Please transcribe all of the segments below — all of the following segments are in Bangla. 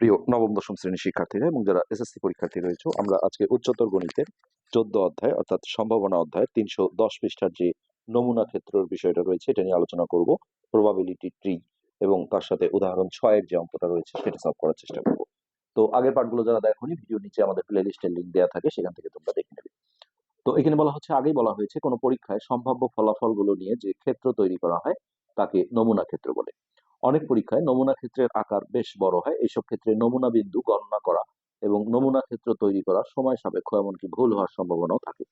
প্রিয় নবম, দশম শ্রেণির শিক্ষার্থীরা এবং যারা এসএসসি পরীক্ষার্থী রয়েছে, আমরা আজকে উচ্চতর গণিতের চোদ্দ অধ্যায় অর্থাৎ সম্ভাবনা অধ্যায় তিনশো দশ পৃষ্ঠার যে নমুনা ক্ষেত্রের বিষয়টা রয়েছে, এটা নিয়ে আলোচনা করব। প্রবাবিলিটি ট্রি এবং তার সাথে উদাহরণ ছয়ের যে অঙ্কটা রয়েছে, সেটা সলভ করার চেষ্টা করব। তো আগের পার্টগুলো যারা দেখোনি ভিডিও নিচে আমাদের প্লে লিস্টের লিঙ্ক দেওয়া থাকে, সেখান থেকে তোমরা দেখে নেবে। তো এখানে বলা হচ্ছে, আগেই বলা হয়েছে, কোনো পরীক্ষায় সম্ভাব্য ফলাফলগুলো নিয়ে যে ক্ষেত্র তৈরি করা হয়, তাকে নমুনা ক্ষেত্র বলে। অনেক পরীক্ষায় নমুনা ক্ষেত্রের আকার বেশ বড় হয়। এইসব ক্ষেত্রে নমুনা বিন্দু গণনা করা এবং নমুনা ক্ষেত্র তৈরি করা সময় সাপেক্ষ এমনকি ভুল হওয়ার সম্ভাবনাও থাকে।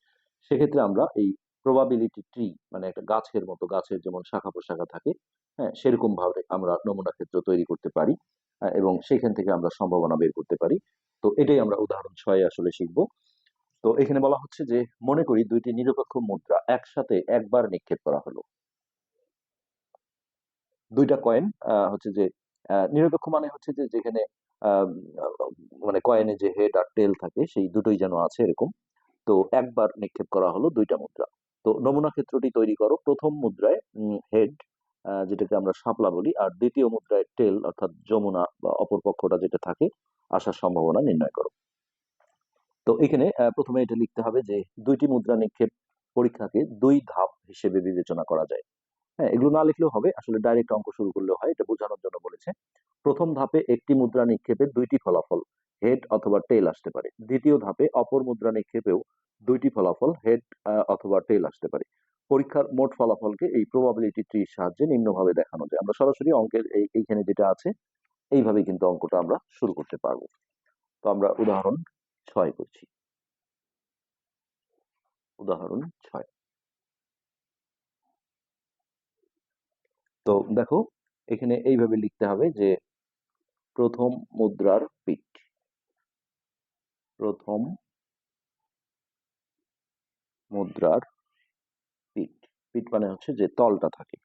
সেক্ষেত্রে আমরা এই প্রবাবিলিটি ট্রি মানে একটা গাছের মতো গাছের যেমন শাখা প্রশাখা থাকে হ্যাঁ সেরকম ভাবে আমরা নমুনা ক্ষেত্র তৈরি করতে পারি হ্যাঁ, এবং সেখান থেকে আমরা সম্ভাবনা বের করতে পারি। তো এটাই আমরা উদাহরণ ছয়ে আসলে শিখব। তো এখানে বলা হচ্ছে যে মনে করি দুইটি নিরপেক্ষ মুদ্রা একসাথে একবার নিক্ষেপ করা হলো। দুইটা কয়েন হচ্ছে যে নিরপেক্ষ মানে হচ্ছে যে, যেখানে মানে কয়েনে যে হেড আর টেল থাকে, সেই দুটোই যেন আছে এরকম। তো একবার নিক্ষেপ করা হলো দুইটা মুদ্রা। তো নমুনা ক্ষেত্রটি তৈরি করো। প্রথম মুদ্রায় হেড যেটাকে আমরা শাপলা বলি, আর দ্বিতীয় মুদ্রায় টেল অর্থাৎ যমুনা বা অপর পক্ষটা যেটা থাকে, আসার সম্ভাবনা নির্ণয় করো। তো এখানে প্রথমে এটা লিখতে হবে যে, দুইটি মুদ্রা নিক্ষেপ পরীক্ষাকে দুই ধাপ হিসেবে বিবেচনা করা যায়। হ্যাঁ এগুলো না লিখলেও হবে। আসলে ডাইরেক্ট অঙ্ক শুরু করলেও হয়, এটা বোঝানোর জন্য বলেছে। প্রথম ধাপে একটি মুদ্রা নিক্ষেপে দুইটি ফলাফল হেড অথবা টেল আসতে পারে। দ্বিতীয় ধাপে অপর মুদ্রা নিক্ষেপেও দুইটি ফলাফল হেড অথবা টেল আসতে পারে। পরীক্ষার মোট ফলাফলকে এই প্রবাবিলিটি ট্রির সাহায্যে নিম্নভাবে দেখানো যায়। আমরা সরাসরি অঙ্কের এই, এইখানে যেটা আছে এইভাবে কিন্তু অঙ্কটা আমরা শুরু করতে পারব। তো আমরা উদাহরণ ছয় করছি। উদাহরণ ছয়। তো দেখো, এখানে এইভাবে লিখতে হবে যে প্রথম মুদ্রার পিঠ। প্রথম মুদ্রার পিঠ। পিঠ মানে হচ্ছে যে তলটা থাকে।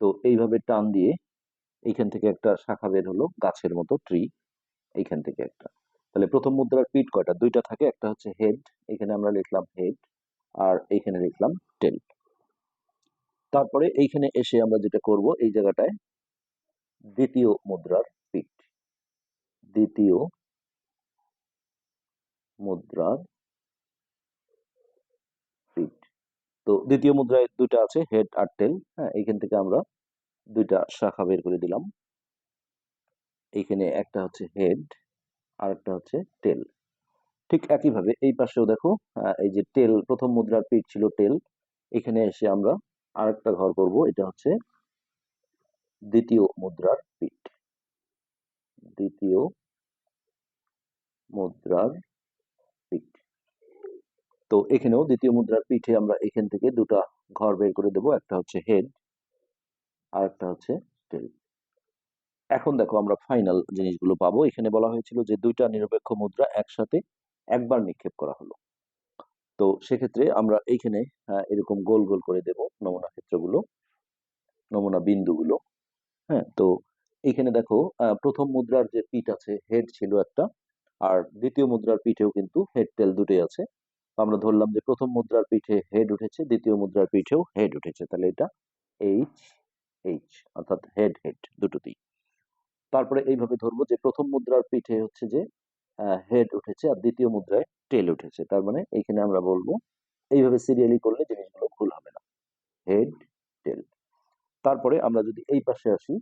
তো এইভাবে টান দিয়ে এইখান থেকে একটা শাখা বের হলো, গাছের মতো ট্রি এইখান থেকে একটা। তাহলে প্রথম মুদ্রার পিঠ কয়টা? দুইটা থাকে, একটা হচ্ছে হেড এখানে আমরা লিখলাম হেড আর এইখানে লিখলাম টেল তারপরে এইখানে এসে আমরা যেটা করব, এই জায়গাটায় দ্বিতীয় মুদ্রার পিঠ। দ্বিতীয় মুদ্রার পিঠ। তো দ্বিতীয় মুদ্রায় দুইটা আছে হেড আর টেল হ্যাঁ এইখান থেকে আমরা দুইটা শাখা বের করে দিলাম। এইখানে একটা হচ্ছে হেড আর একটা হচ্ছে টেল ঠিক একইভাবে এই পাশেও দেখো এই যে টেল প্রথম মুদ্রার পিঠ ছিল টেল এখানে এসে আমরা আরেকটা ঘর করব, এটা হচ্ছে দ্বিতীয় মুদ্রার পিঠ। দ্বিতীয় মুদ্রার পিঠ। তো এখানেও দ্বিতীয় মুদ্রার পিঠে আমরা এখান থেকে দুটা ঘর বের করে দেব, একটা হচ্ছে হেড আর একটা হচ্ছে টেল এখন দেখো আমরা ফাইনাল জিনিসগুলো পাবো। এখানে বলা হয়েছিল যে দুইটা নিরপেক্ষ মুদ্রা একসাথে একবার নিক্ষেপ করা হলো। তো সেক্ষেত্রে আমরা এইখানে আহ, এরকম গোল গোল করে দেব নমুনা ক্ষেত্রগুলো নমুনা বিন্দুগুলো হ্যাঁ তো এখানে দেখো প্রথম মুদ্রার যে পিঠ আছে হেড ছিল একটা আর দ্বিতীয় মুদ্রার পিঠেও কিন্তু হেড টেল দুটোই আছে। আমরা ধরলাম যে প্রথম মুদ্রার পিঠে হেড উঠেছে দ্বিতীয় মুদ্রার পিঠেও হেড উঠেছে তাহলে এটা এইচ এইচ অর্থাৎ হেড হেড দুটোতেই। তারপরে এইভাবে ধরবো যে প্রথম মুদ্রার পিঠে হচ্ছে যে হেড উঠেছে আর দ্বিতীয় মুদ্রায় টেল উঠেছে। তার মানে এইখানে আমরা বলব, এইভাবে সিরিয়ালি করলে জিনিসগুলো ভুল হবে না। হেড টেল তারপরে আমরা যদি এই পাশে আসি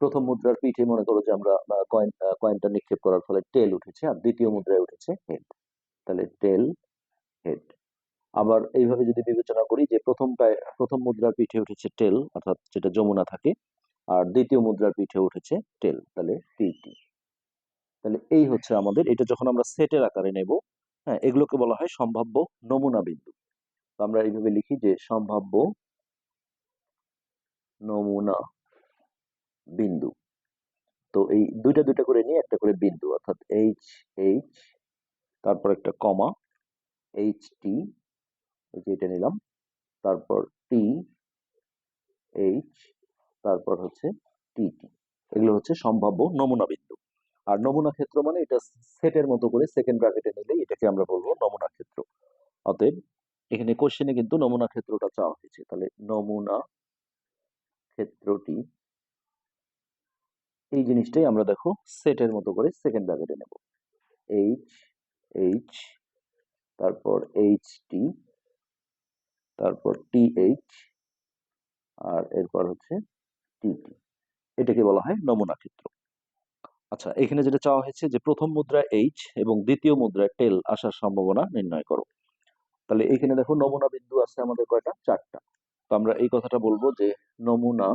প্রথম মুদ্রার পিঠে মনে করো যে আমরা কয়েন কয়েনটা নিক্ষেপ করার ফলে টেল উঠেছে আর দ্বিতীয় মুদ্রায় উঠেছে হেড তাহলে টেল হেড আবার এইভাবে যদি বিবেচনা করি যে প্রথমটায় প্রথম মুদ্রার পিঠে উঠেছে টেল অর্থাৎ যেটা যমুনা থাকে, আর দ্বিতীয় মুদ্রার পিঠে উঠেছে টেল তাহলে টি তাহলে এই হচ্ছে আমাদের, এটা যখন আমরা সেটের আকারে নেব হ্যাঁ এগুলোকে বলা হয় সম্ভাব্য নমুনা বিন্দু। আমরা এইভাবে লিখি যে সম্ভাব্য নমুনা বিন্দু। তো এই দুইটা দুইটা করে নিয়ে একটা করে বিন্দু, অর্থাৎ এইচ এইচ তারপর একটা কমা এইচ টি এই যে এটা নিলাম, তারপর টি এইচ তারপর হচ্ছে টি টি এগুলো হচ্ছে সম্ভাব্য নমুনা বিন্দু। আর নমুনা ক্ষেত্র মানে এটা সেটের মতো করে সেকেন্ড ব্র্যাকেটে নিলে এটাকে আমরা বলব নমুনা ক্ষেত্র। অতএব এখানে কোশ্চেনে কিন্তু নমুনা ক্ষেত্রটা চাওয়া হয়েছে। তাহলে নমুনা ক্ষেত্রটি এই জিনিসটাই আমরা দেখো সেটের মতো করে সেকেন্ড ব্র্যাকেটে নেব। এইচ এইচ তারপর এইচ টি তারপর টি এইচ আর এরপর হচ্ছে টি টি এটাকে বলা হয় নমুনা ক্ষেত্র। আচ্ছা এখানে যেটা চাওয়া হয়েছে যে প্রথম মুদ্রা এইচ এবং দ্বিতীয় মুদ্রায় টেল আসার সম্ভাবনা নির্ণয় করো। তাহলে এখানে দেখো নমুনা বিন্দু আছে আমাদের কয়টা? চারটা। তো আমরা এই কথাটা বলব যে নমুনা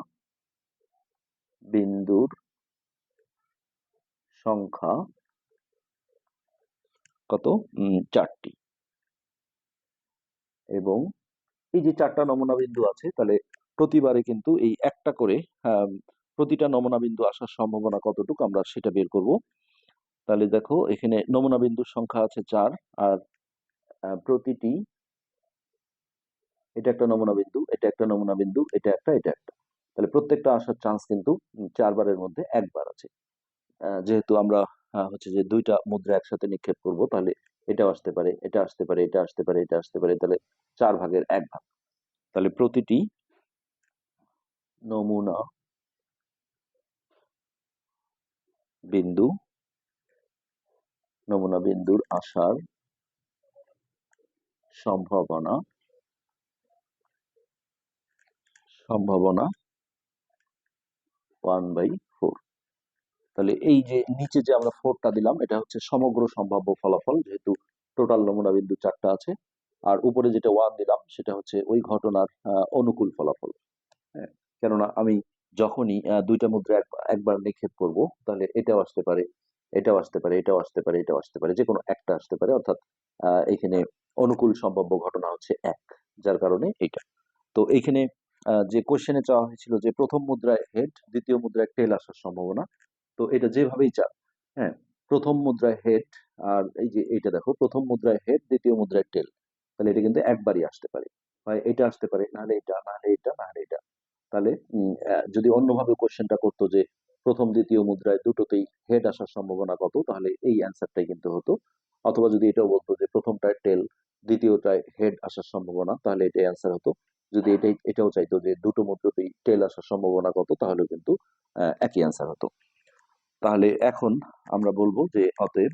বিন্দুর সংখ্যা কত? চারটি। এবং এই যে চারটা নমুনা বিন্দু আছে তাহলে প্রতিবারে কিন্তু এই একটা করে আহ, প্রতিটা নমুনা বিন্দু আসার সম্ভাবনা কতটুকু আমরা সেটা বের করব। তাহলে দেখো, এখানে নমুনা বিন্দুর সংখ্যা আছে চার, আর প্রতিটি এটা একটা নমুনা বিন্দু, এটা একটা নমুনা বিন্দু, এটা একটা এটা একটা। তাহলে প্রত্যেকটা আসার চান্স কিন্তু চারবারের মধ্যে একবার আছে। যেহেতু আমরা হচ্ছে যে দুইটা মুদ্রা একসাথে নিক্ষেপ করব, তাহলে এটাও আসতে পারে, এটা আসতে পারে, এটা আসতে পারে, এটা আসতে পারে, তাহলে চার ভাগের এক ভাগ। তাহলে প্রতিটি নমুনা বিন্দু, নমুনা বিন্দুর আসার সম্ভাবনা সম্ভাবনা ওয়ান বাই ফোর তাহলে এই যে নিচে যে আমরা ফোরটা দিলাম, এটা হচ্ছে সমগ্র সম্ভাব্য ফলাফল, যেহেতু টোটাল নমুনা বিন্দু চারটা আছে, আর উপরে যেটা ওয়ান দিলাম, সেটা হচ্ছে ওই ঘটনার অনুকূল ফলাফল। হ্যাঁ কেননা আমি যখনই দুইটা মুদ্রা এক- একবার নিক্ষেপ করব, তাহলে এটাও আসতে পারে, এটাও আসতে পারে, এটাও আসতে পারে, এটাও আসতে পারে যে কোনো একটা আসতে পারে, অর্থাৎ এখানে অনুকূল সম্ভাব্য ঘটনা হচ্ছে এক, যার কারণে এটা তো এইখানে যে কোশ্চেনে চাওয়া হয়েছিল যে প্রথম মুদ্রায় হেড দ্বিতীয় মুদ্রায় টেল আসার সম্ভাবনা, তো এটা যেভাবেই চান হ্যাঁ প্রথম মুদ্রায় হেড আর এই যে এটা দেখো, প্রথম মুদ্রায় হেড দ্বিতীয় মুদ্রায় টেল তাহলে এটা কিন্তু একবারই আসতে পারে। হয় এটা আসতে পারে, নাহলে এটা নাহলে এটা নাহলে এটা। তাহলে যদি অন্যভাবে কোশ্চেনটা করতো যে প্রথম, দ্বিতীয় মুদ্রায় দুটোতেই হেড আসার সম্ভাবনা কত, তাহলে এই অ্যান্সারটাই কিন্তু হতো। অথবা যদি এটাও বলতো যে প্রথমটায় টেল দ্বিতীয়টায় হেড আসার সম্ভাবনা, তাহলে এটাই অ্যান্সার হতো। যদি এটাই, এটাও চাইতো যে দুটো মুদ্রাতেই টেল আসার সম্ভাবনা কত তাহলে কিন্তু একই অ্যান্সার হতো। তাহলে এখন আমরা বলব যে অতএব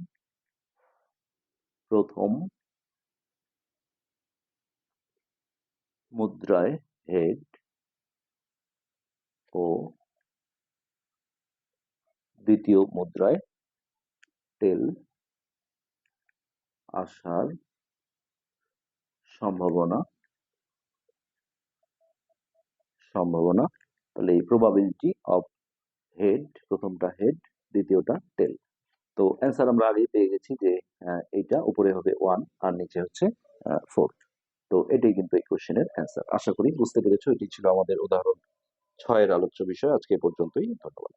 প্রথম মুদ্রায় হেড ও দ্বিতীয় মুদ্রায় টেল আসার সম্ভাবনা সম্ভাবনা, তাহলে এই প্রবাবিলিটি অফ হেড প্রথমটা হেড দ্বিতীয়টা টেল তো অ্যান্সার আমরা আগেই পেয়ে গেছি যে এইটা উপরে হবে ওয়ান আর নিচে হচ্ছে ফোর তো এটাই কিন্তু এই কোশ্চেনের অ্যান্সার আশা করি বুঝতে পেরেছ, এটি ছিল আমাদের উদাহরণ ছয়ের আলোচ্য বিষয় আজকে পর্যন্তই ধন্যবাদ।